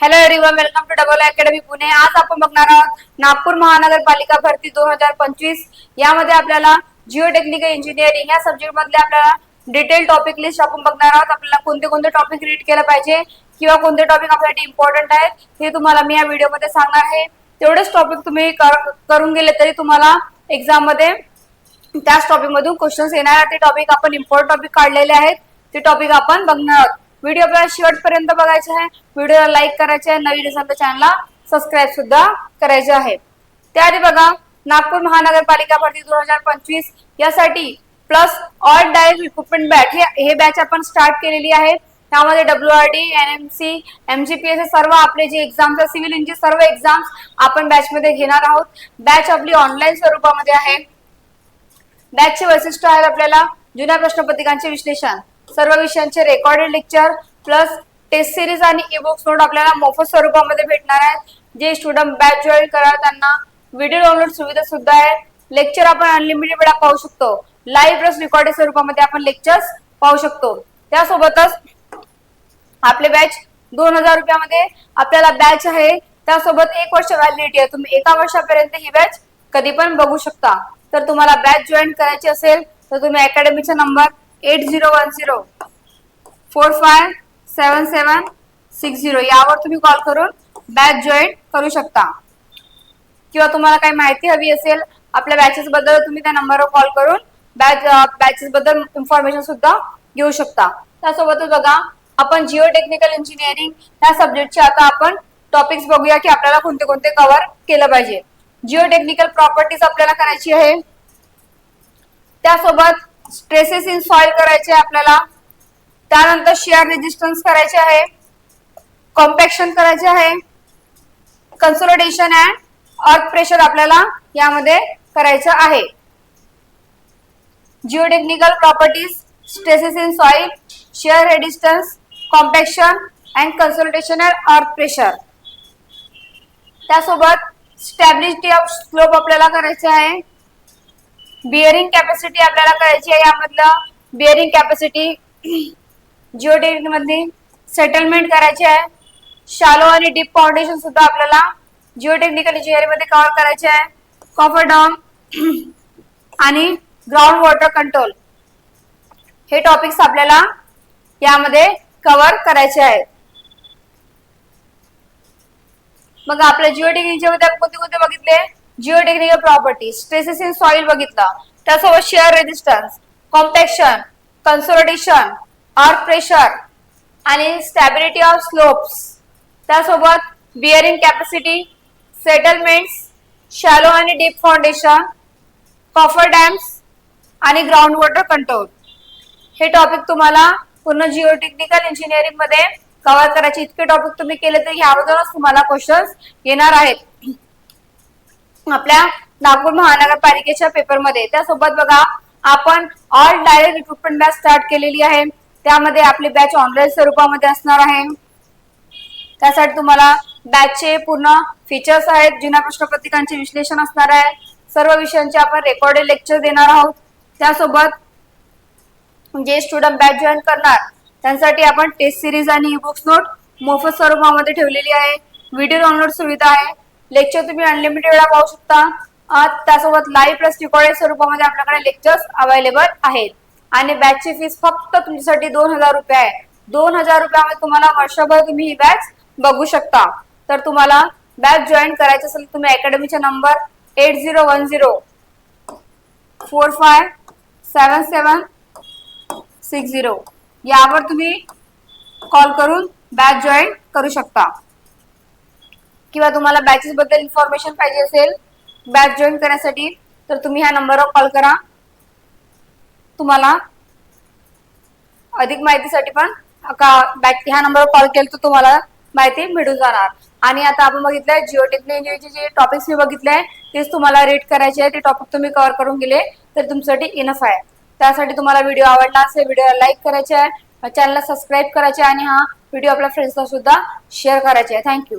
Hello everyone welcome to double academy Pune आज आपण बघणार आहोत नागपूर महानगरपालिका भरती दोन हजार पंचवीस. यामध्ये आपल्याला जिओ टेक्निकल इंजिनिअरिंग या सब्जेक्ट मधले आपल्याला डिटेल टॉपिक लिस्ट आपण बघणार आहोत. आपल्याला कोणते कोणते टॉपिक रीड केलं पाहिजे किंवा कोणते टॉपिक आपल्यासाठी इम्पॉर्टंट आहेत हे तुम्हाला मी या व्हिडिओमध्ये सांगणार आहे. तेवढेच टॉपिक तुम्ही कर- करून गेले तरी तुम्हाला एक्झाममध्ये त्याच टॉपिक मधून क्वेश्चन्स येणार आहेत. ते टॉपिक आपण इम्पॉर्टंट टॉपिक काढलेले आहेत. ते टॉपिक आपण बघणार आहोत. व्हिडिओ आपल्याला शेवटपर्यंत बघायचा आहे. व्हिडिओला लाईक करायचे आहे. नवीन असेल तर चॅनलला सबस्क्राईब सुद्धा करायचे आहे. त्याआधी बघा नागपूर महानगरपालिका भरती दोन हजार पंचवीस यासाठी plus all direct recruitment batch हे बॅच आपण स्टार्ट केलेली आहे. त्यामध्ये W R D N M C M G P S सर्व आपले जे एक्झाम्स सिव्हिल इंजिन सर्व एक्झाम्स आपण बॅचमध्ये घेणार आहोत. बॅच आपली ऑनलाईन स्वरूपामध्ये आहे. बॅचचे वैशिष्ट्य आहेत आपल्याला जुन्या प्रश्नपत्रिकांचे विश्लेषण. सर्व विषयांचे recorded lecture plus test series आणि ई बुक्स नोट आपल्याला मोफत स्वरूपामध्ये भेटणार आहेत. जे स्टुडंट बॅच जॉईन करा त्यांना व्हिडिओ डाउनलोड सुविधा सुद्धा आहे. लेक्चर आपण अनलिमिटेड वेळा पाहू शकतो. लाईव्ह प्लस रेकॉर्डेड स्वरूपामध्ये आपण लेक्चर्स पाहू शकतो. त्यासोबतच आपले बॅच दोन हजार रुपयामध्ये आपल्याला बॅच आहे. त्यासोबत एक वर्ष व्हॅलिडिटी आहे. तुम्ही एका वर्षापर्यंत ही बॅच कधी पण बघू शकता. तर तुम्हाला बॅच जॉईन करायची असेल तर तुम्ही अकॅडमीचा number eight zero one zero. Four five seven seven six zero. यावर तुम्ही कॉल करून बॅच जॉईन करू शकता. किंवा तुम्हाला काही माहिती हवी असेल आपल्या बॅचेस बद्दल तुम्ही त्या नंबरवर कॉल करून बॅच बॅचेस बद्दल इन्फॉर्मेशन सुद्धा घेऊ शकता. त्यासोबतच बघा आपण जिओ टेक्निकल इंजिनिअरिंग ह्या सब्जेक्टचे आता आपण टॉपिक्स बघूया की आपल्याला कोणते कोणते कव्हर केलं पाहिजे. जिओ टेक्निकल प्रॉपर्टीज आपल्याला करायची आहे. त्यासोबत स्ट्रेसेस इन सॉइल करायचे आपल्याला. त्यानंतर शेअर रेजिस्टन्स करायचे आहे. कॉम्पॅक्शन करायचे आहे. कन्सोलिडेशन अँड अर्थ प्रेशर आपल्याला यामध्ये करायचं आहे. Geotechnical properties stresses in soil shear resistance compaction and consolidation and earth pressure त्यासोबत स्टॅबिलिटी ऑफ स्लोप आपल्याला करायचे आहे. बिअरिंग कॅपॅसिटी आपल्याला करायची आहे यामधलं. बिअरिंग कॅपॅसिटी जिओ मधली सेटलमेंट करायची आहे. शालो आणि डीप फाउंडेशन सुद्धा आपल्याला जिओ टेक्निकलमध्ये कव्हर करायचे आहे. कॉफर डॉम आणि ग्राउंड वॉटर कंट्रोल हे टॉपिक्स आपल्याला यामध्ये कव्हर करायचे आहेत मग आपल्या जिओटेक्निकच्या मध्ये आपण कोणते कोणते बघितले? Geotechnical property stresses in soil बघितला. त्यासोबत shear resistance compaction consolidation earth pressure आणि स्टॅबिलिटी ऑफ स्लोप्स त्यासोबत बिअरिंग कॅपॅसिटी सेटलमेंट्स शॅलो आणि डीप फाउंडेशन कॉफर डॅम्स आणि ग्राउंड वॉटर कंट्रोल हे टॉपिक तुम्हाला पूर्ण जिओ टेक्निकल इंजिनिअरिंगमध्ये कव्हर करायचे. इतके टॉपिक तुम्ही केले तर अगोदरच तुम्हाला क्वेश्चन्स येणार आहेत. आपल्या नागपूर महानगरपालिकेच्या पेपरमध्ये त्यासोबत बघा आपण all direct recruitment batch start केलेली आहे. त्यामध्ये आपली बॅच ऑनलाईन स्वरूपामध्ये असणार आहे. त्यासाठी तुम्हाला बॅचचे पूर्ण फीचर्स आहेत. जुन्या प्रश्नपत्रिकांचे विश्लेषण असणार आहे. सर्व विषयांचे आपण रेकॉर्डेड लेक्चर देणार आहोत. त्यासोबत जे स्टुडंट बॅच जॉईन करणार त्यांसाठी आपण टेस्ट सिरीज आणि ई बुक्स नोट मोफत स्वरूपामध्ये ठेवलेली आहे. व्हिडिओ डाउनलोड सुविधा आहे. लेक्चर तुम्ही अनलिमिटेड वेळा पाहू शकता. त्यासोबत लाईव्ह प्लस रिकॉर्डेड स्वरूपामध्ये आपल्याकडे लेक्चर्स अवेलेबल आहेत. आणि बॅचची फीस फक्त तुमच्यासाठी दोन हजार रुपये आहे. दोन हजार रुपयामध्ये तुम्हाला वर्षभर तुम्ही ही बॅच बघू शकता. तर तुम्हाला बॅच जॉईन करायचं असेल तर तुम्ही अकॅडमीचा number eight zero one zero four five seven seven six zero यावर तुम्ही कॉल करून बॅच जॉईन करू शकता. किंवा तुम्हाला बॅचेस बद्दल इन्फॉर्मेशन पाहिजे असेल बॅच जॉईन करण्यासाठी तर तुम्ही ह्या नंबरवर कॉल करा. तुम्हाला अधिक माहितीसाठी पण का बॅच ह्या नंबरवर कॉल केला तर तुम्हाला माहिती मिळून जाणार. आणि आता आपण बघितलंय जिओ टेक्नॉलॉजीचे जे टॉपिक्स मी बघितले तेच तुम्हाला रीड करायचे आहे ते टॉपिक तुम्ही कव्हर करून गेले तर तुमच्यासाठी इनफ आहे. त्यासाठी तुम्हाला व्हिडिओ आवडला असेल व्हिडिओला लाईक करायचे आहे चॅनलला सबस्क्राईब करायचे आणि हा व्हिडिओ आपल्या फ्रेंड्सला सुद्धा शेअर करायचे आहे. थँक्यू